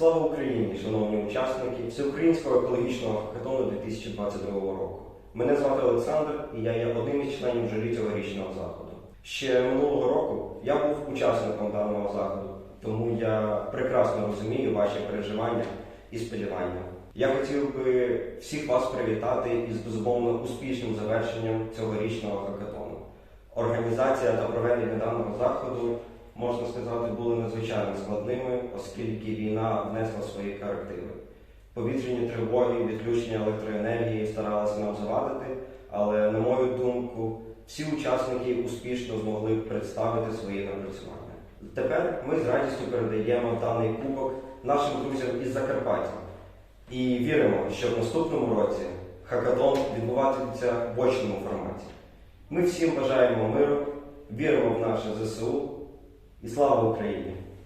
Слава Україні, шановні учасники Всеукраїнського екологічного хакатону 2022 року. Мене звати Олександр і я є одним із членів журі цьогорічного заходу. Ще минулого року я був учасником даного заходу, тому я прекрасно розумію ваші переживання і сподівання. Я хотів би всіх вас привітати із безумовно успішним завершенням цьогорічного хакатону. Організація та проведення даного заходу, можна сказати, були надзвичайно складними, оскільки війна внесла свої корективи. Повітряні тривоги, відключення електроенергії старалися нам завадити, але, на мою думку, всі учасники успішно змогли представити свої напрацювання. Тепер ми з радістю передаємо даний кубок нашим друзям із Закарпаття і віримо, що в наступному році хакатон відбуватиметься в очному форматі. Ми всім бажаємо миру, віримо в наше ЗСУ і слава Україні!